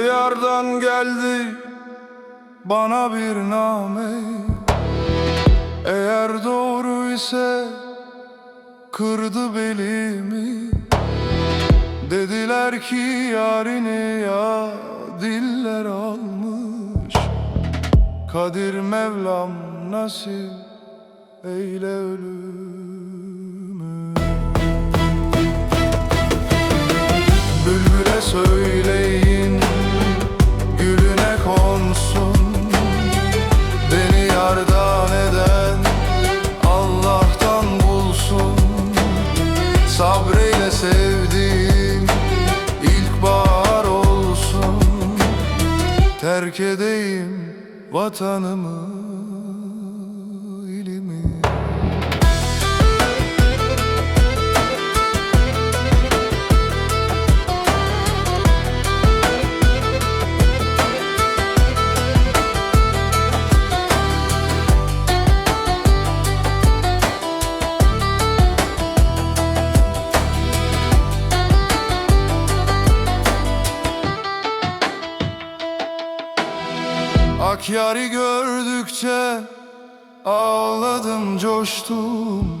Yardan geldi bana bir name. Eğer doğru ise kırdı belimi. Dediler ki yarini ya diller almış. Kadir Mevlam nasip eyle ölümü Terk edeyim vatanımı Akyarı gördükçe ağladım coştum.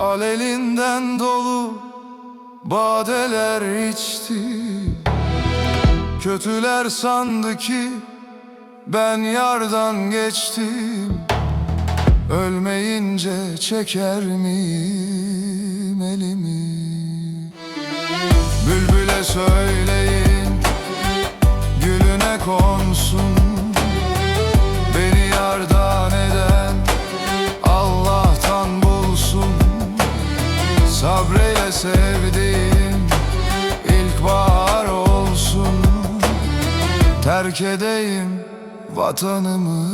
Al elinden dolu badeler içtim Kötüler sandı ki ben yardan geçtim. Ölmeyince çeker miyim elimi? Bülbüle söyleyin gülüne konsun Sabreyle sevdiğim ilkbahar olsun. Terk edeyim vatanımı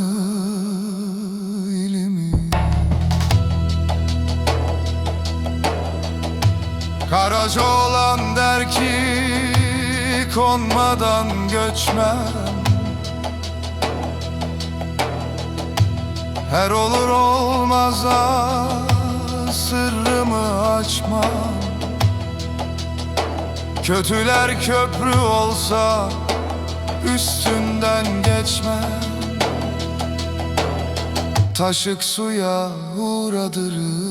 ilimi. Karaca olan der ki konmadan göçmem. Her olur olmaza sırrımı açmam Kötüler köprü olsa üstünden geçmem Taşık suya uğradırım